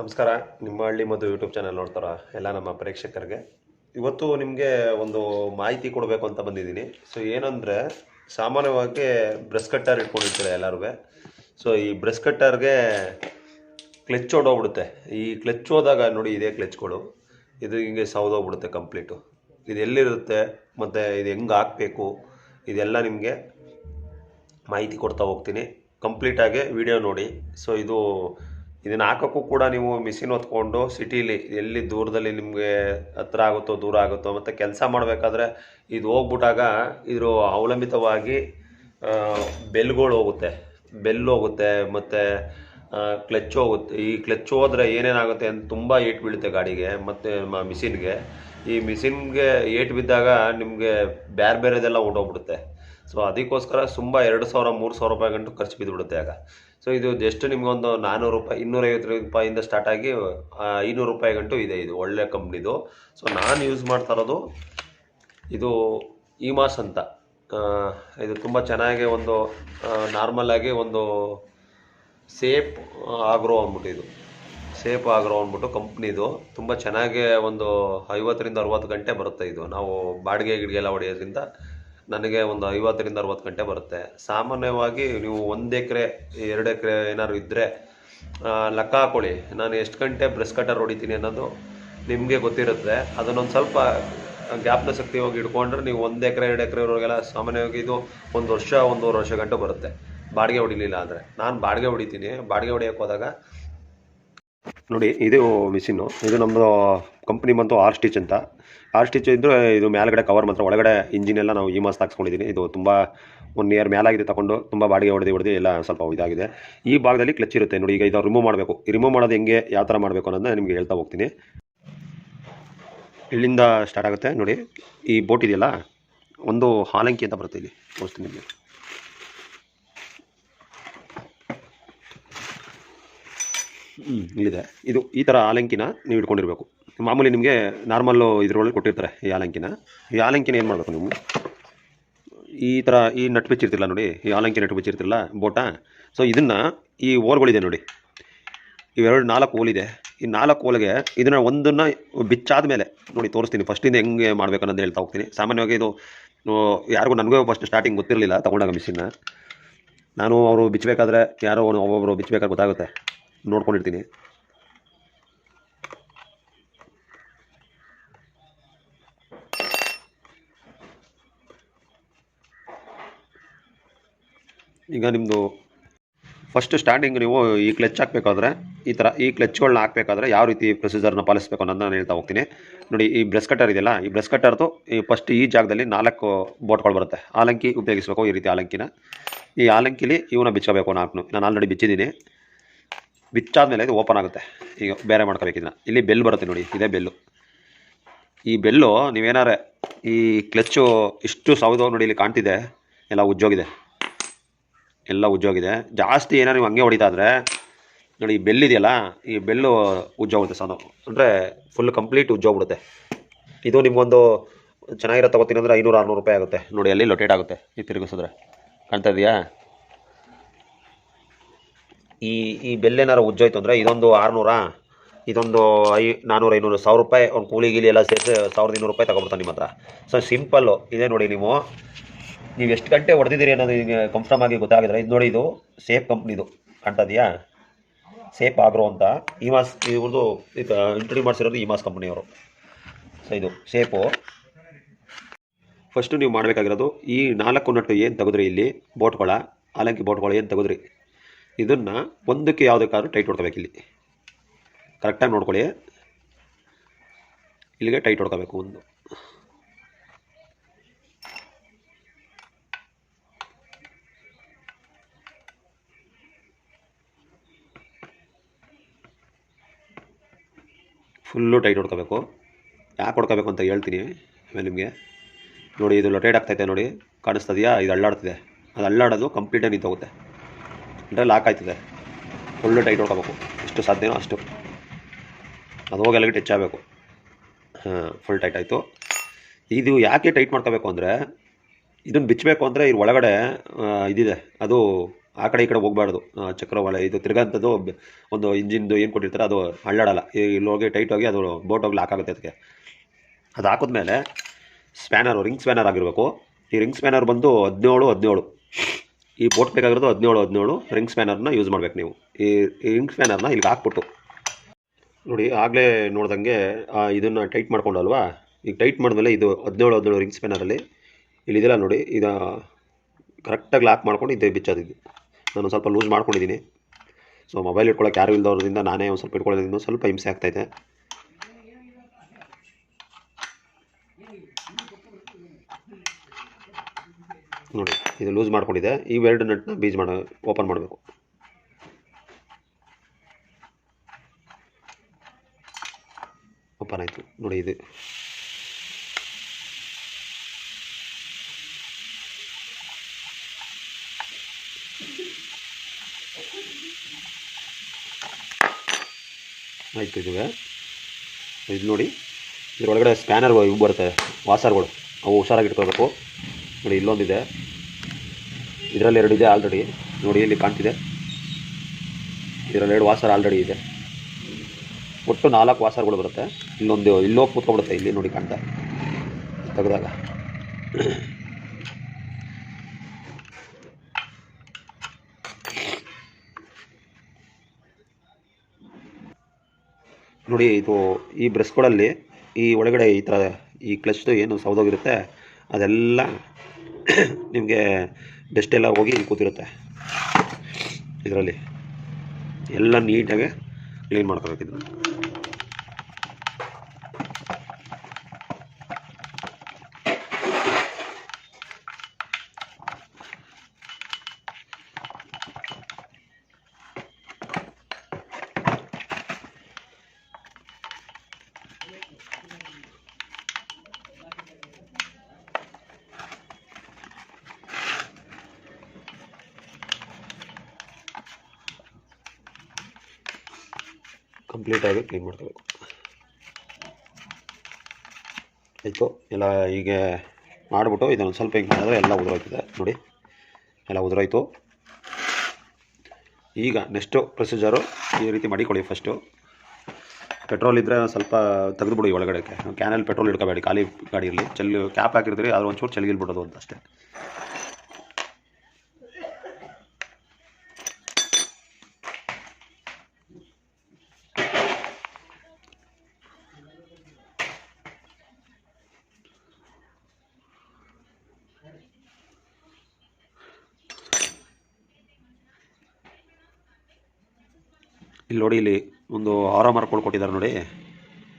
ನಮಸ್ಕಾರ. ನಿಮ್ಮ ಹಳ್ಳಿ ಮದ್ದು ಯೂಟ್ಯೂಬ್ ಚಾನಲ್ ನೋಡ್ತಾರ? ಎಲ್ಲ ನಮ್ಮ ಪ್ರೇಕ್ಷಕರಿಗೆ. ಇವತ್ತು ನಿಮಗೆ ಒಂದು ಮಾಹಿತಿ ಕೊಡಬೇಕು ಅಂತ ಬಂದಿದ್ದೀನಿ. ಸೊ ಏನಂದರೆ, ಸಾಮಾನ್ಯವಾಗಿ ಬ್ರಷ್ ಕಟ್ಟರ್ ಇಟ್ಕೊಂಡಿರ್ತಾರೆ ಎಲ್ಲರೂ ಸೊ ಈ ಬ್ರಷ್ ಕಟ್ಟರ್ಗೆ ಕ್ಲೆಚ್ ಹೊಡೋಗ್ಬಿಡುತ್ತೆ ಈ ಕ್ಲೆಚ್ ಹೋದಾಗ ನೋಡಿ ಇದೇ ಕ್ಲೆಚ್ಗಳು ಇದು ಹಿಂಗೆ ಸೌದೋಗ್ಬಿಡುತ್ತೆ ಕಂಪ್ಲೀಟು. ಇದು ಎಲ್ಲಿರುತ್ತೆ? ಮತ್ತು ಇದು ಹೆಂಗೆ ಹಾಕಬೇಕು? ಇದೆಲ್ಲ ನಿಮಗೆ ಮಾಹಿತಿ ಕೊಡ್ತಾ ಹೋಗ್ತೀನಿ. ಕಂಪ್ಲೀಟಾಗಿ ವಿಡಿಯೋ ನೋಡಿ. ಸೊ ಇದು ಇದನ್ನು ಹಾಕೋಕ್ಕೂ ಕೂಡ ನೀವು ಮಿಷಿನ್ ಹೊತ್ಕೊಂಡು ಸಿಟೀಲಿ ಎಲ್ಲಿ ದೂರದಲ್ಲಿ ನಿಮಗೆ ಹತ್ರ ಆಗುತ್ತೋ ದೂರ ಆಗುತ್ತೋ ಮತ್ತು ಕೆಲಸ ಮಾಡಬೇಕಾದ್ರೆ ಇದು ಹೋಗ್ಬಿಟ್ಟಾಗ ಇದು ಅವಲಂಬಿತವಾಗಿ ಬೆಲ್ಗಳು ಹೋಗುತ್ತೆ. ಬೆಲ್ ಹೋಗುತ್ತೆ ಮತ್ತು ಕ್ಲಚ್ ಹೋಗುತ್ತೆ. ಈ ಕ್ಲಚ್ ಹೋದರೆ ಏನೇನಾಗುತ್ತೆ ಅಂತ ತುಂಬ ಏಟು ಬೀಳುತ್ತೆ ಗಾಡಿಗೆ ಮತ್ತು ಮಿಷಿನ್ಗೆ. ಈ ಮಿಷಿನ್ಗೆ ಏಟು ಬಿದ್ದಾಗ ನಿಮಗೆ ಬೇರೆ ಬೇರೆದೆಲ್ಲ ಹೊಂಟೋಗ್ಬಿಡುತ್ತೆ ಸೊ ಅದಕ್ಕೋಸ್ಕರ ತುಂಬ ಎರಡು ಸಾವಿರ, ಮೂರು ಸಾವಿರ ರೂಪಾಯಿ ಗಂಟು ಖರ್ಚು ಬಿದ್ದುಬಿಡುತ್ತೆ ಆಗ. ಸೊ ಇದು ಜಸ್ಟ್ ನಿಮ್ಗೊಂದು ನಾನ್ನೂರು ರೂಪಾಯಿ, ಇನ್ನೂರೈವತ್ತು ರೂಪಾಯಿಂದ ಸ್ಟಾರ್ಟ್ ಆಗಿ ಐನೂರು ರೂಪಾಯಿ ಗಂಟು ಇದೆ ಇದು, ಒಳ್ಳೆ ಕಂಪ್ನಿದು. ಸೊ ನಾನು ಯೂಸ್ ಮಾಡ್ತಾ ಇರೋದು ಇದು ಇಮಾಸ್ ಅಂತ. ಇದು ತುಂಬ ಚೆನ್ನಾಗಿ ಒಂದು ನಾರ್ಮಲ್ ಆಗಿ ಒಂದು ಸೇಫ್ ಆಗ್ರೋ ಅಂದ್ಬಿಟ್ಟು ಇದು. ಸೇಫ್ ಆಗ್ರೋ ಅಂದ್ಬಿಟ್ಟು ಕಂಪ್ನಿದು. ತುಂಬ ಚೆನ್ನಾಗಿ ಒಂದು ಐವತ್ತರಿಂದ ಅರುವತ್ತು ಗಂಟೆ ಬರುತ್ತೆ ಇದು. ನಾವು ಬಾಡಿಗೆ ಗಿಡಿಗೆಲ್ಲ ಹೊಡೆಯೋದ್ರಿಂದ ನನಗೆ ಒಂದು ಐವತ್ತರಿಂದ ಅರವತ್ತು ಗಂಟೆ ಬರುತ್ತೆ. ಸಾಮಾನ್ಯವಾಗಿ ನೀವು ಒಂದು ಎಕರೆ, ಎರಡು ಎಕರೆ ಏನಾದ್ರು ಇದ್ದರೆ ಲೆಕ್ಕ ಹಾಕೊಳ್ಳಿ. ನಾನು ಎಷ್ಟು ಗಂಟೆ ಬ್ರೆಸ್ ಕಟ್ಟರ್ ಹೊಡಿತೀನಿ ಅನ್ನೋದು ನಿಮಗೆ ಗೊತ್ತಿರುತ್ತೆ. ಅದನ್ನೊಂದು ಸ್ವಲ್ಪ ಗ್ಯಾಪ್ನ ಶಕ್ತಿ ಹೋಗಿ ಇಟ್ಕೊಂಡ್ರೆ ನೀವು ಒಂದು ಎಕರೆ, ಎರಡು ಎಕರೆವರೆಗೆಲ್ಲ ಸಾಮಾನ್ಯವಾಗಿ ಇದು ಒಂದು ವರ್ಷ, ಒಂದೂವರೆ ವರ್ಷ ಗಂಟೆ ಬರುತ್ತೆ. ಬಾಡಿಗೆ ಹೊಡಿಲಿಲ್ಲ ಅಂದರೆ. ನಾನು ಬಾಡಿಗೆ ಹೊಡಿತೀನಿ. ಬಾಡಿಗೆ ಹೊಡಿಯೋಕೆ ಹೋದಾಗ ನೋಡಿ, ಇದು ಮಿಷಿನ್ನು ಇದು ನಮ್ಮದು ಕಂಪ್ನಿ ಬಂತು ಆರ್ ಸ್ಟಿಚ್ ಅಂತ. ಆರ್ ಸ್ಟಿಚ್ ಇದ್ದರೆ ಇದು ಮೇಲ್ಗಡೆ ಕವರ್ ಮಾತ್ರ. ಒಳಗಡೆ ಇಂಜಿನ್ ಎಲ್ಲ ನಾವು ಈ ಮಾಸ್ ಹಾಕ್ಸ್ಕೊಂಡಿದ್ದೀನಿ ಇದು ತುಂಬ ಒನ್ ಇಯರ್ ಮೇಲಾಗಿದೆ ತಗೊಂಡು ತುಂಬ ಬಾಡಿಗೆ ಹೊಡೆದು ಹೊಡೆದು ಎಲ್ಲ ಸ್ವಲ್ಪ ಇದಾಗಿದೆ. ಈ ಭಾಗದಲ್ಲಿ ಕ್ಲಚ್ ಇರುತ್ತೆ. ನೋಡಿ, ಈಗ ಇದು ರಿಮೂವ್ ಮಾಡಬೇಕು. ರಿಮೂವ್ ಮಾಡೋದು ಹೆಂಗೆ, ಯಾವ ಥರ ಮಾಡಬೇಕು ಅನ್ನೋದನ್ನ ನಿಮಗೆ ಹೇಳ್ತಾ ಹೋಗ್ತೀನಿ. ಇಲ್ಲಿಂದ ಸ್ಟಾರ್ಟ್ ಆಗುತ್ತೆ. ನೋಡಿ, ಈ ಬೋಟ್ ಇದೆಯಲ್ಲ? ಒಂದು ಹಾಲಂಕಿ ಅಂತ ಬರುತ್ತೆ ಇಲ್ಲಿ. ತೋರಿಸ್ತೀನಿ ನಿಮಗೆ. ಇಲ್ಲಿದೆ. ಇದು ಈ ಥರ ಆಲಂಕಿನ ನೀವು ಇಟ್ಕೊಂಡಿರಬೇಕು. ಮಾಮೂಲಿ ನಿಮಗೆ ನಾರ್ಮಲ್ಲು ಇದ್ರೊಳಗೆ ಕೊಟ್ಟಿರ್ತಾರೆ ಈ ಆಲಂಕಿನ. ಈ ಆಲಂಕಿನ ಏನು ಮಾಡಬೇಕು ನೀವು? ಈ ಥರ ಈ ನಟ್ ಬಿಚ್ಚಿರ್ತಿಲ್ಲ ನೋಡಿ, ಈ ಆಲಂಕಿ ನಟ್ ಬಿಚ್ಚಿರ್ತಿಲ್ಲ ಬೋಟ. ಸೊ ಇದನ್ನು ಈ ಓಲ್ಗಳಿದೆ ನೋಡಿ. ಇವೆರಡು ನಾಲ್ಕು ಓಲಿದೆ ಈ ನಾಲ್ಕು ಓಲಿಗೆ ಇದನ್ನು ಒಂದನ್ನು ಬಿಚ್ಚಾದ ಮೇಲೆ ನೋಡಿ ತೋರಿಸ್ತೀನಿ. ಫಸ್ಟಿಂದ ಹೆಂಗೆ ಮಾಡ್ಬೇಕು ಅನ್ನೋದು ಹೇಳ್ತಾ ಹೋಗ್ತೀನಿ. ಸಾಮಾನ್ಯವಾಗಿ ಇದು ಯಾರಿಗೂ ನನಗೂ ಫಸ್ಟ್ ಸ್ಟಾರ್ಟಿಂಗ್ ಗೊತ್ತಿರಲಿಲ್ಲ ತೊಗೊಂಡಾಗ ಮಿಷಿನ್ನ ನಾನು ಅವರು ಬಿಚ್ಚಬೇಕಾದ್ರೆ ಯಾರೋ ಒಬ್ಬ- ಒಬ್ಬೊಬ್ಬರು ಬಿಚ್ಚಬೇಕಾದ್ರೆ ಗೊತ್ತಾಗುತ್ತೆ. ನೋಡ್ಕೊಂಡಿರ್ತೀನಿ. ಈಗ ನಿಮ್ಮದು ಫಸ್ಟ್ ಸ್ಟ್ಯಾಂಡಿಂಗ್ ನೀವು ಈ ಕ್ಲಚ್ ಹಾಕಬೇಕಾದ್ರೆ, ಈ ಥರ ಈ ಕ್ಲಚ್ಗಳನ್ನ ಹಾಕಬೇಕಾದ್ರೆ ಯಾವ ರೀತಿ ಪ್ರೊಸೀಜರ್ನ ಪಾಲಿಸಬೇಕು ಅನ್ನೋದನ್ನ ನಾನು ಹೇಳ್ತಾ ಹೋಗ್ತೀನಿ. ನೋಡಿ, ಈ ಬ್ರೆಸ್ ಕಟ್ಟರ್ ಇದೆಯಲ್ಲ, ಈ ಬ್ರೆಸ್ ಕಟ್ಟರ್ದು ಈ ಫಸ್ಟ್ ಈ ಜಾಗದಲ್ಲಿ ನಾಲ್ಕು ಬೋಟ್ಗಳು ಬರುತ್ತೆ. ಆಲಂಕಿ ಉಪಯೋಗಿಸಬೇಕು ಈ ರೀತಿ ಆಲಂಕಿನ. ಈ ಆಲಂಕಿಲಿ ಇವನ್ನ ಬಿಚ್ಕೋಬೇಕು ನಾಲ್ಕು ನಾನು ಆಲ್ರೆಡಿ ಬಿಚ್ಚಿದ್ದೀನಿ. ಬಿಚ್ಚಾದ್ಮೇಲೆ ಇದು ಓಪನ್ ಆಗುತ್ತೆ. ಈಗ ಬೇರೆ ಮಾಡ್ಕೋಬೇಕು ಇದನ್ನ. ಇಲ್ಲಿ ಬೆಲ್ ಬರುತ್ತೆ ನೋಡಿ, ಇದೇ ಬೆಲ್ಲು. ಈ ಬೆಲ್ಲು ನೀವೇನಾರೆ ಈ ಕ್ಲಚ್ಚು ಇಷ್ಟು ಸೌದು ನೋಡಿ ಇಲ್ಲಿ ಕಾಣ್ತಿದೆ, ಎಲ್ಲ ಉಜ್ಜೋಗಿದೆ. ಎಲ್ಲ ಉಜ್ಜೋಗಿದೆ. ಜಾಸ್ತಿ ಏನಾರು ನೀವು ಹಂಗೆ ಹೊಡಿತಾ ಇದ್ರೆ, ನೋಡಿ ಈ ಬೆಲ್ಲಿದೆಯಲ್ಲ ಈ ಬೆಲ್ಲು ಉಜ್ಜೋಗುತ್ತೆ ಸೌದು. ಅಂದರೆ ಫುಲ್ ಕಂಪ್ಲೀಟ್ ಉಜ್ಜೋಗ್ಬಿಡುತ್ತೆ. ಇದು ನಿಮಗೊಂದು ಚೆನ್ನಾಗಿರೋ ತಗೋತೀನಿ ಅಂದರೆ ಐನೂರು, ಆರುನೂರು ರೂಪಾಯಿ ಆಗುತ್ತೆ. ನೋಡಿ ಅಲ್ಲಿ ಲೊಟೇಟ್ ಆಗುತ್ತೆ. ಈ ತಿರುಗಿಸಿದ್ರೆ. ಕಾಣ್ತಾ ಇದೆಯಾ? ಈ ಈ ಬೆಲ್ ಏನಾರು ಉಜ್ಜೋಯ್ತು ಅಂದರೆ ಇದೊಂದು ಆರುನೂರ, ಇದೊಂದು ಐ ನಾನ್ನೂರು ಐನೂರು ಸಾವಿರ ರೂಪಾಯಿ, ಒಂದು ಕೂಲಿ ಗೀಲಿ ಎಲ್ಲ ಸೇರಿಸಿ ಸಾವಿರದ ಇನ್ನೂರು ರೂಪಾಯಿ ತಗೊಬಿಡ್ತಾನೆ ನಿಮ್ಮ ಹತ್ರ. ಸೊ ಸಿಂಪಲ್ಲು ಇದೇ ನೋಡಿ ನೀವು. ನೀವು ಎಷ್ಟು ಗಂಟೆ ಹೊಡೆದಿದ್ದೀರಿ ಅನ್ನೋದು ನಿಮಗೆ ಕನ್ಫರ್ಮ್ ಆಗಿ ಗೊತ್ತಾಗಿದ್ರೆ, ಇದು ನೋಡಿ ಇದು ಸೇಫ್ ಕಂಪ್ನಿದು ಕಾಣ್ತಾ ಇದೆಯಾ ಸೇಫ್ ಆಗ್ರೋ ಅಂತ. ಈ ಮಾಸ್ ಇವ್ರದ್ದು ಇಂಟ್ರೊಡ್ಯೂ ಮಾಡಿಸಿರೋದು ಈ ಮಾಸ್ ಕಂಪ್ನಿಯವರು. ಸೊ ಇದು ಸೇಫು ಫಸ್ಟು ನೀವು ಮಾಡಬೇಕಾಗಿರೋದು ಈ ನಾಲ್ಕು ನಟ್ಟು ಏನು ತೆಗೆದ್ರಿ ಇಲ್ಲಿ? ಬೋಟ್ಗಳ ಆಲಂಕಿ ಬೋಟ್ಗಳು ಏನು ತೆಗೆದ್ರಿ? ಇದನ್ನು ಒಂದಕ್ಕೆ ಯಾವುದಕ್ಕಾದ್ರೂ ಟೈಟ್ ಹೊಡ್ಕೋಬೇಕು ಇಲ್ಲಿ. ಕರೆಕ್ಟಾಗಿ ನೋಡ್ಕೊಳ್ಳಿ. ಇಲ್ಲಿಗೆ ಟೈಟ್ ಹೊಡ್ಕೋಬೇಕು ಒಂದು. ಫುಲ್ಲು ಟೈಟ್ ಹೊಡ್ಕೋಬೇಕು. ಯಾಕೆ ಹೊಡ್ಕೋಬೇಕು ಅಂತ ಹೇಳ್ತೀನಿ ಆಮೇಲೆ ನಿಮಗೆ. ನೋಡಿ, ಇದು ಲೊಟೇಟ್ ಆಗ್ತೈತೆ ನೋಡಿ. ಕಾಣಿಸ್ತದೆಯಾ ಇದು ಅಳ್ಳಾಡ್ತಿದೆ ಅದು ಅಳ್ಳಾಡೋದು ಕಂಪ್ಲೀಟಾಗಿ ನಿಂತೋಗುತ್ತೆ. ಅಂದರೆ ಲಾಕ್ ಆಯ್ತದೆ. ಫುಲ್ಲು ಟೈಟ್ ಹೊಡ್ಕೋಬೇಕು ಎಷ್ಟು ಸಾಧ್ಯನೋ ಅಷ್ಟು. ಅದು ಹೋಗಿ ಅಲ್ಲಿಗೆ ಟಚ್ ಆಗಬೇಕು. ಹಾಂ ಫುಲ್ ಟೈಟ್ ಆಯಿತು. ಇದು ಯಾಕೆ ಟೈಟ್ ಮಾಡ್ಕೋಬೇಕು ಅಂದರೆ ಇದನ್ನು ಬಿಚ್ಚಬೇಕು ಅಂದರೆ ಇದ್ರ ಒಳಗಡೆ ಇದಿದೆ. ಅದು ಆ ಕಡೆ ಈ ಕಡೆ ಹೋಗಬಾರ್ದು. ಚಕ್ರವಾಳ, ಇದು ತಿರ್ಗಂಥದ್ದು ಒಂದು ಇಂಜಿನ್ದು ಏನು ಕೊಟ್ಟಿರ್ತಾರೆ ಅದು ಅಳ್ಳಾಡಲ್ಲ. ಈ ಇಲ್ಲಿ ಹೋಗಿ ಟೈಟ್ ಹೋಗಿ ಅದು ಬೋಟ್ ಹೋಗಿ ಲಾಕ್ ಆಗುತ್ತೆ ಅದಕ್ಕೆ. ಅದು ಹಾಕಿದ್ಮೇಲೆ ಸ್ಪ್ಯಾನರು ರಿಂಗ್ ಸ್ಪ್ಯಾನರ್ ಆಗಿರಬೇಕು. ಈ ರಿಂಗ್ ಸ್ಪ್ಯಾನರ್ ಬಂದು ಹದಿನೇಳು ಹದಿನೇಳು ಈ ಬೋಟ್ ಬೇಕಾಗಿರೋದು ಹದಿನೇಳು ಹದಿನೇಳು ರಿಂಗ್ ಸ್ಪ್ಯಾನರ್ನ ಯೂಸ್ ಮಾಡಬೇಕು ನೀವು. ಈ ರಿಂಗ್ ಸ್ಪ್ಯಾನರ್ನ ಇಲ್ಲಿಗೆ ಹಾಕ್ಬಿಟ್ಟು. ನೋಡಿ, ಆಗಲೇ ನೋಡ್ದಂಗೆ ಇದನ್ನು ಟೈಟ್ ಮಾಡ್ಕೊಂಡಲ್ವಾ? ಈಗ ಟೈಟ್ ಮಾಡಿದ್ಮೇಲೆ ಇದು ಹದಿನೇಳು ಹದಿನೇಳು ರಿಂಗ್ ಸ್ಪ್ಯಾನರಲ್ಲಿ ಇಲ್ಲಿದೆಲ್ಲ ನೋಡಿ, ಇದು ಕರೆಕ್ಟಾಗಿ ಲಾಕ್ ಮಾಡ್ಕೊಂಡು ಇದೇ ಬಿಚ್ಚಾದಿದ್ದು ನಾನು ಸ್ವಲ್ಪ ಲೂಸ್ ಮಾಡ್ಕೊಂಡಿದ್ದೀನಿ. ಸೊ ಮೊಬೈಲ್ ಇಟ್ಕೊಳ್ಳೋಕೆ ಯಾರು ಇಲ್ಲದವ್ರಿಂದ ನಾನೇ ಒಂದು ಸ್ವಲ್ಪ ಇಟ್ಕೊಳ್ಳೋದ್ರಿಂದ ಸ್ವಲ್ಪ ಹಿಂಸೆ ಆಗ್ತಾಯಿದೆ ನೋಡಿ, ಇದು ಲೂಸ್ ಮಾಡ್ಕೊಂಡಿದೆ. ಇವೆರಡು ನಟ್ ನಟ್ನ ಬೀಜ್ ಮಾಡ ಓಪನ್ ಮಾಡಬೇಕು. ಓಪನ್ ಆಯಿತು. ನೋಡಿ ಇದು. ಆಯಿತು ಇದುವೆ. ಇದು ನೋಡಿ, ಇದರೊಳಗಡೆ ಸ್ಕ್ಯಾನರ್ ಇವು ಬರುತ್ತೆ, ವಾಸರ್ಗಳು. ಅವು ಹುಷಾರಾಗಿ ಇಟ್ಕೋಬೇಕು ನೋಡಿ, ಇಲ್ಲೊಂದಿದೆ. ಇದರಲ್ಲಿ ಎರಡು ಇದೆ ಆಲ್ರೆಡಿ ನೋಡಿ, ಇಲ್ಲಿ ಕಾಣ್ತಿದೆ. ಇದರಲ್ಲಿ ಎರಡು ವಾಸರ್ ಆಲ್ರೆಡಿ ಇದೆ. ಒಟ್ಟು ನಾಲ್ಕು ವಾಸರ್ಗಳು ಬರುತ್ತೆ. ಇಲ್ಲೊಂದು ಇಲ್ಲೋಗಿ ಕೂತ್ಕೊಬಿಡುತ್ತೆ ಇಲ್ಲಿ, ನೋಡಿ ಕಾಣ್ತಾ. ತೆಗೆದಾಗ. ನೋಡಿ, ಇದು ಈ ಬ್ರಷ್ಗಳಲ್ಲಿ ಈ ಒಳಗಡೆ ಈ ಥರ ಈ ಕ್ಲಚ್ದು ಏನು ಸೌದೋಗಿರುತ್ತೆ, ಅದೆಲ್ಲ ನಿಮಗೆ ಡಸ್ಟ್ ಎಲ್ಲ ಹೋಗಿ ಇಲ್ಲಿ ಕೂತಿರುತ್ತೆ. ಇದರಲ್ಲಿ. ಎಲ್ಲ ನೀಟಾಗಿ ಕ್ಲೀನ್ ಮಾಡ್ಕೋಬೇಕು ಕಂಪ್ಲೀಟಾಗಿ ಕ್ಲೀನ್ ಮಾಡ್ಕೋಬೇಕು. ಆಯಿತು, ಎಲ್ಲ ಹೀಗೆ ಮಾಡಿಬಿಟ್ಟು ಇದನ್ನು ಸ್ವಲ್ಪ ಹಿಂಗೆ ಮಾಡಿದ್ರೆ ಎಲ್ಲ ಉದುರೋಗ್ತದೆ ನೋಡಿ, ಎಲ್ಲ ಉದುರೋಯ್ತು. ಈಗ ನೆಕ್ಸ್ಟು ಪ್ರೊಸೀಜರು ಈ ರೀತಿ ಮಾಡಿಕೊಳ್ಳಿ ಫಸ್ಟು ಪೆಟ್ರೋಲ್ ಇದ್ದರೆ ಸ್ವಲ್ಪ ತೆಗೆದುಬಿಡಿ ಒಳಗಡೆ ಕ್ಯಾನಲ್ಲಿ ಪೆಟ್ರೋಲ್ ಇಟ್ಕೋಬೇಡಿ, ಖಾಲಿ ಗಾಡಿಯಲ್ಲಿ ಚೆಲ್ಲಿ ಕ್ಯಾಪ್ ಹಾಕಿರ್ತೀರಿ ಅದು ಒಂಚೂರು ಚಳಿಗಿಲ್ಬಿಡೋದು ಅಂತ ಅಷ್ಟೇ. ಇಲ್ಲಿ ನೋಡಿ, ಇಲ್ಲಿ ಒಂದು ಆರ ಮಾರ್ಕೊಂಡು ಕೊಟ್ಟಿದ್ದಾರೆ ನೋಡಿ.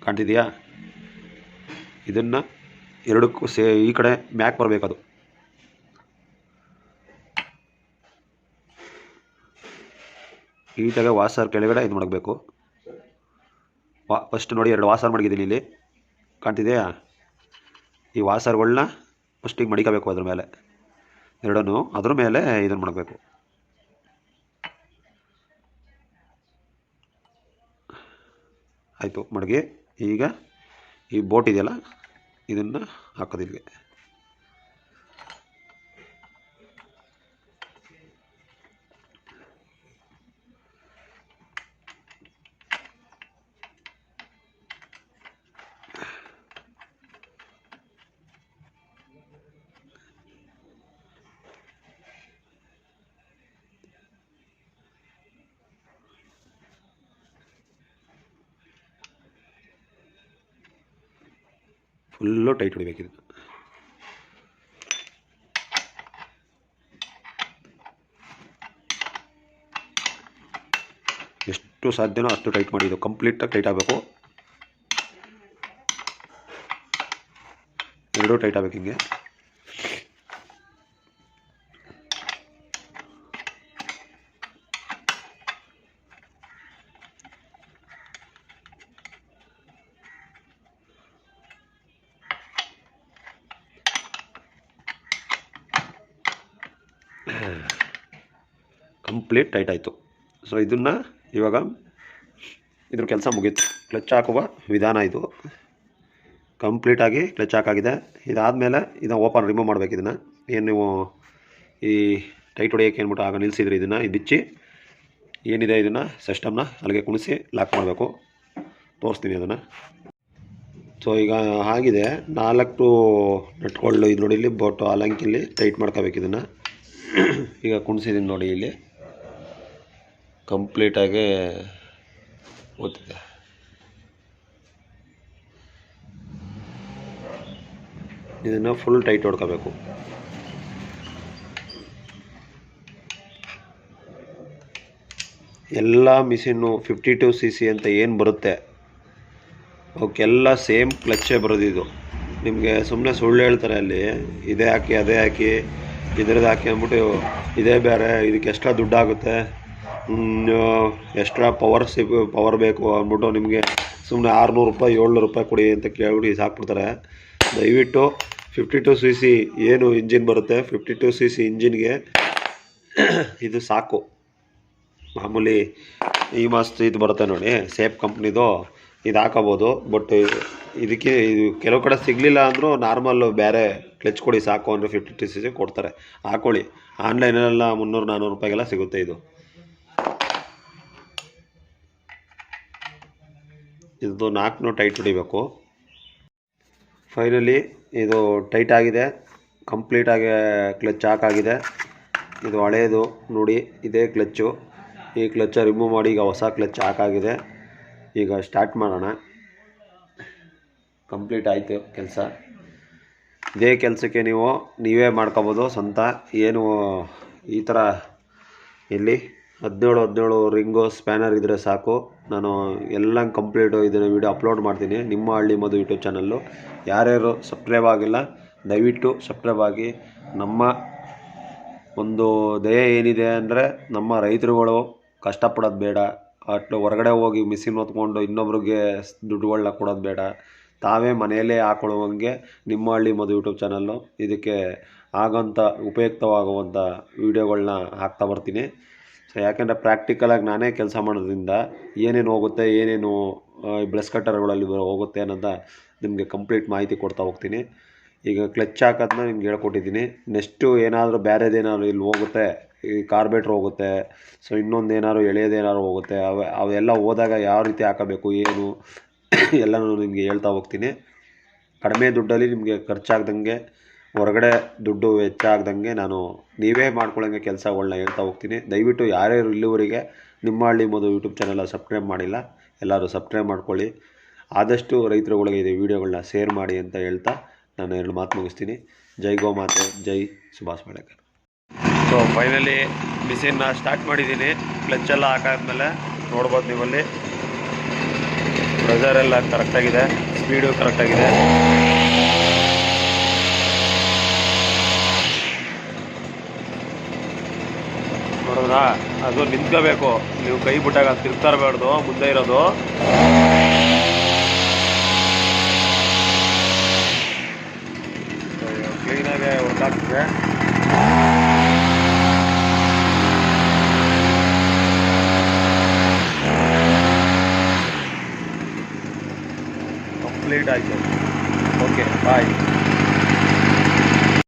ಕಾಣ್ತಿದೆಯಾ? ಇದನ್ನು ಎರಡಕ್ಕೂ ಸೇ, ಈ ಕಡೆ ಮ್ಯಾಕ್ ಬರಬೇಕದು ನೀಟಾಗಿ ವಾಸರ್ ಕೆಳಗಡೆ ಇದು ಮಾಡಬೇಕು. ವಾ ಫಸ್ಟ್ ನೋಡಿ ಎರಡು ವಾಸರ್ ಮಡಗಿದ್ದೀನಿ ಇಲ್ಲಿ. ಕಾಣ್ತಿದೆಯಾ? ಈ ವಾಸರ್ಗಳನ್ನ ಫಸ್ಟಿಗೆ ಮಡಿಕೋಬೇಕು ಅದ್ರ ಮೇಲೆ. ಎರಡನ್ನು ಅದ್ರ ಮೇಲೆ ಇದನ್ನು ಮಾಡಬೇಕು. ಆಯಿತು ಮಡಗಿ. ಈಗ ಈ ಬೋಟ್ ಇದೆಯಲ್ಲ? ಇದನ್ನು ಹಾಕೋದು ಫುಲ್ಲು ಟೈಟ್ ಹೊಡಿಬೇಕಿದು. ಎಷ್ಟು ಸಾಧ್ಯನೋ ಅಷ್ಟು ಟೈಟ್ ಮಾಡಿದ್ದು ಕಂಪ್ಲೀಟಾಗಿ ಟೈಟ್ ಆಗಬೇಕು. ಎರಡೂ ಟೈಟ್ ಆಗಬೇಕು ಹಿಂಗೆ. ಕಂಪ್ಲೀಟ್ ಟೈಟ್ ಆಯಿತು. ಸೊ ಇದನ್ನು ಇವಾಗ ಇದ್ರ ಕೆಲಸ ಮುಗೀತು. ಕ್ಲಚ್ ಹಾಕುವ ವಿಧಾನ ಇದು. ಕಂಪ್ಲೀಟಾಗಿ ಕ್ಲಚ್ ಹಾಕಾಗಿದೆ. ಇದಾದಮೇಲೆ ಇದನ್ನು ಓಪನ್ ರಿಮೂವ್ ಮಾಡಬೇಕು ಇದನ್ನು. ಏನು ನೀವು ಈ ಟೈಟ್ ಹೊಡೆಯೋಕೆ ಏನ್ಬಿಟ್ಟು ಆಗ ನಿಲ್ಲಿಸಿದ್ರೆ ಇದನ್ನು ಬಿಚ್ಚಿ, ಏನಿದೆ ಇದನ್ನು ಸಿಸ್ಟಮ್ನ ಅಲ್ಲಿಗೆ ಕುಣಿಸಿ ಲಾಕ್ ಮಾಡಬೇಕು. ತೋರಿಸ್ತೀನಿ ಅದನ್ನು. ಸೊ ಈಗ ಆಗಿದೆ. ನಾಲ್ಕು ನಟ್ಕೊಳ್ಳು ಇದು ನೋಡಿ ಇಲ್ಲಿ ಬೋಟು ಅಲಂಕಿಲಿ ಟೈಟ್ ಮಾಡ್ಕೋಬೇಕು ಇದನ್ನು. ಈಗ ಕುಣಿಸಿದ್ದೀನಿ ನೋಡಿ ಇಲ್ಲಿ. ಕಂಪ್ಲೀಟಾಗಿ ಓದ್ತಿದೆ ಇದನ್ನು ಫುಲ್ ಟೈಟ್ ಹೊಡ್ಕೋಬೇಕು. ಎಲ್ಲ machine fifty two C C ಅಂತ ಏನು ಬರುತ್ತೆ? ಅವಕ್ಕೆಲ್ಲ ಸೇಮ್ ಕ್ಲಚ್ಚೇ ಬರೋದು ಇದು. ನಿಮಗೆ ಸುಮ್ಮನೆ ಸುಳ್ಳು ಹೇಳ್ತಾರೆ ಅಲ್ಲಿ, ಇದೇ ಹಾಕಿ, ಅದೇ ಹಾಕಿ, ಇದ್ರದ್ದು ಹಾಕಿ ಅಂದ್ಬಿಟ್ಟು, ಇದೇ ಬೇರೆ, ಇದಕ್ಕೆ ಎಕ್ಸ್ಟ್ರಾ ದುಡ್ಡಾಗುತ್ತೆ. ಎಕ್ಸ್ಟ್ರಾ ಪವರ್ ಸಿ, ಪವರ್ ಬೇಕು ಅಂದ್ಬಿಟ್ಟು ನಿಮಗೆ ಸುಮ್ಮನೆ ಆರುನೂರು ರೂಪಾಯಿ, ಏಳ್ನೂರು ರೂಪಾಯಿ ಕೊಡಿ ಅಂತ ಕೇಳ್ಬಿಟ್ಟು ಸಾಕ್ಬಿಡ್ತಾರೆ ದಯವಿಟ್ಟು ಫಿಫ್ಟಿ ಟು ಸಿ ಸಿ ಏನು ಇಂಜಿನ್ ಬರುತ್ತೆ ಫಿಫ್ಟಿ ಟು ಸಿ ಸಿ ಇಂಜಿನ್ಗೆ ಇದು ಸಾಕು. ಮಾಮೂಲಿ ಈ ಮಸ್ತ್ ಇದು ಬರುತ್ತೆ ನೋಡಿ ಸೇಫ್ ಕಂಪ್ನಿದು ಇದು ಹಾಕೋಬೋದು ಬಟ್ ಇದಕ್ಕೆ ಇದು ಕೆಲವು ಕಡೆ ಸಿಗಲಿಲ್ಲ ಅಂದರೂ ನಾರ್ಮಲ್ಲು ಬೇರೆ ಕ್ಲಚ್ ಕೊಡಿ ಸಾಕು ಅಂದರೆ ಫಿಫ್ಟಿ ಟು ಸಿ ಸಿ ಕೊಡ್ತಾರೆ. ಹಾಕೊಳ್ಳಿ. ಆನ್ಲೈನಲ್ಲೆಲ್ಲ ಮುನ್ನೂರು ನಾನ್ನೂರು ರೂಪಾಯಿಗೆಲ್ಲ ಸಿಗುತ್ತೆ ಇದು. ಇದು ನಾಲ್ಕನ್ನು ಟೈಟ್ ಹೊಡಿಬೇಕು. ಫೈನಲಿ ಇದು ಟೈಟ್ ಆಗಿದೆ. ಕಂಪ್ಲೀಟಾಗಿ ಕ್ಲಚ್ ಹಾಕಾಗಿದೆ. ಇದು ಹಳೇದು ನೋಡಿ, ಇದೇ ಕ್ಲಚ್ಚು ಈ ಕ್ಲಚ್ಚ ರಿಮೂವ್ ಮಾಡಿ ಈಗ ಹೊಸ ಕ್ಲಚ್ ಹಾಕಾಗಿದೆ. ಈಗ ಸ್ಟಾರ್ಟ್ ಮಾಡೋಣ. ಕಂಪ್ಲೀಟ್ ಆಯಿತು ಕೆಲಸ. ಇದೇ ಕೆಲಸಕ್ಕೆ ನೀವು, ನೀವೇ ಮಾಡ್ಕೊಬೋದು ಸ್ವಂತ. ಏನು ಈ ಥರ ಇಲ್ಲಿ ಹದಿನೇಳು ಹದಿನೇಳು ರಿಂಗು ಸ್ಪ್ಯಾನರ್ ಇದ್ದರೆ ಸಾಕು. ನಾನು ಎಲ್ಲ ಕಂಪ್ಲೀಟು ಇದನ್ನು ವೀಡಿಯೋ ಅಪ್ಲೋಡ್ ಮಾಡ್ತೀನಿ. ನಿಮ್ಮ ಹಳ್ಳಿ ಮಧು ಯೂಟ್ಯೂಬ್ ಚಾನಲ್ಲು ಯಾರ್ಯಾರು ಸಬ್ಸ್ಕ್ರೈಬ್ ಆಗಿಲ್ಲ, ದಯವಿಟ್ಟು ಸಬ್ಸ್ಕ್ರೈಬ್ ಆಗಿ. ನಮ್ಮ ಒಂದು ದಯೆ ಏನಿದೆ ಅಂದರೆ, ನಮ್ಮ ರೈತರುಗಳು ಕಷ್ಟಪಡೋದು ಬೇಡ. ಅಷ್ಟು ಹೊರಗಡೆ ಹೋಗಿ ಮಿಷಿನ್ ಹೊತ್ಕೊಂಡು ಇನ್ನೊಬ್ರಿಗೆ ದುಡ್ಡುಗಳನ್ನ ಕೊಡೋದು ಬೇಡ. ತಾವೇ ಮನೆಯಲ್ಲೇ ಹಾಕೊಳ್ಳುವಂಗೆ ನಿಮ್ಮ ಹಳ್ಳಿ ಮದು ಯೂಟ್ಯೂಬ್ ಚಾನಲ್ಲು ಇದಕ್ಕೆ ಆಗೋಂಥ ಉಪಯುಕ್ತವಾಗುವಂಥ ವೀಡಿಯೋಗಳನ್ನ ಹಾಕ್ತಾ ಬರ್ತೀನಿ. ಸೊ ಯಾಕೆಂದರೆ ಪ್ರಾಕ್ಟಿಕಲಾಗಿ ನಾನೇ ಕೆಲಸ ಮಾಡೋದ್ರಿಂದ ಏನೇನು ಹೋಗುತ್ತೆ, ಏನೇನು ಬ್ಲಸ್ ಕಟ್ಟರ್ಗಳಲ್ಲಿ ಹೋಗುತ್ತೆ ಅನ್ನೋದ ನಿಮಗೆ ಕಂಪ್ಲೀಟ್ ಮಾಹಿತಿ ಕೊಡ್ತಾ ಹೋಗ್ತೀನಿ. ಈಗ ಕ್ಲಚ್ ಹಾಕೋದನ್ನ ನಿಮ್ಗೆ ಹೇಳ್ಕೊಟ್ಟಿದ್ದೀನಿ. ನೆಕ್ಸ್ಟು ಏನಾದರೂ ಬೇರೆದೇನಾದ್ರು ಇಲ್ಲಿ ಹೋಗುತ್ತೆ, ಈ ಕಾರ್ಬೇಟ್ರ್ ಹೋಗುತ್ತೆ ಸೊ ಇನ್ನೊಂದು ಏನಾದ್ರು ಎಳೆಯೋದೇನಾದ್ರು ಹೋಗುತ್ತೆ, ಅವೆ, ಅವೆಲ್ಲ ಹೋದಾಗ ಯಾವ ರೀತಿ ಹಾಕಬೇಕು, ಏನು ಎಲ್ಲನೂ ನಿಮಗೆ ಹೇಳ್ತಾ ಹೋಗ್ತೀನಿ. ಕಡಿಮೆ ದುಡ್ಡಲ್ಲಿ ನಿಮಗೆ ಖರ್ಚಾಗ್ದಂಗೆ ಹೊರಗಡೆ ದುಡ್ಡು ವೆಚ್ಚ ಆಗ್ದಂಗೆ ನಾನು ನೀವೇ ಮಾಡ್ಕೊಳ್ಳೋಂಗೆ ಕೆಲಸಗಳನ್ನ ಹೇಳ್ತಾ ಹೋಗ್ತೀನಿ. ದಯವಿಟ್ಟು ಯಾರ್ಯಾರು ಇಲ್ಲಿವರೆಗೆ ನಿಮ್ಮ ಹಳ್ಳಿ ಮೊದಲು ಯೂಟ್ಯೂಬ್ ಚಾನಲ್ ಸಬ್ಸ್ಕ್ರೈಬ್ ಮಾಡಿಲ್ಲ, ಎಲ್ಲರೂ ಸಬ್ಸ್ಕ್ರೈಬ್ ಮಾಡ್ಕೊಳ್ಳಿ. ಆದಷ್ಟು ರೈತರುಗಳಿಗೆ ಇದು ವೀಡಿಯೋಗಳನ್ನ ಶೇರ್ ಮಾಡಿ ಅಂತ ಹೇಳ್ತಾ ನಾನು ಎರಡು ಮಾತು ಮುಗಿಸ್ತೀನಿ. ಜೈ ಗೋಮಾತೆ, ಜೈ ಸುಭಾಷ್ ಪಾಳೇಕರ್. ಸೊ ಫೈನಲಿ ಮಿಷಿನ್ನ ಸ್ಟಾರ್ಟ್ ಮಾಡಿದ್ದೀನಿ. ಕ್ಲಚ್ ಎಲ್ಲ ಹಾಕಾದ್ಮೇಲೆ ನೋಡ್ಬೋದು ನೀವಲ್ಲಿ. ಪ್ರೆಷರ್ ಎಲ್ಲ ಕರೆಕ್ಟಾಗಿದೆ ಸ್ಪೀಡು ಕರೆಕ್ಟಾಗಿದೆ ನೋಡಿದ್ರಾ ಅದು ನಿಂತ್ಕೋಬೇಕು. ನೀವು ಕೈ ಬಿಟ್ಟಾಗ ತಿರ್ಗ್ತಾ ಇರಬಾರ್ದು, ಮುಂದೆ ಇರೋದು. ಕ್ಲೀನಾಗೆ ಆಗ್ತಿದೆ. ಕಂಪ್ಲೀಟ್ ಆಯಿತು. Okay, bye.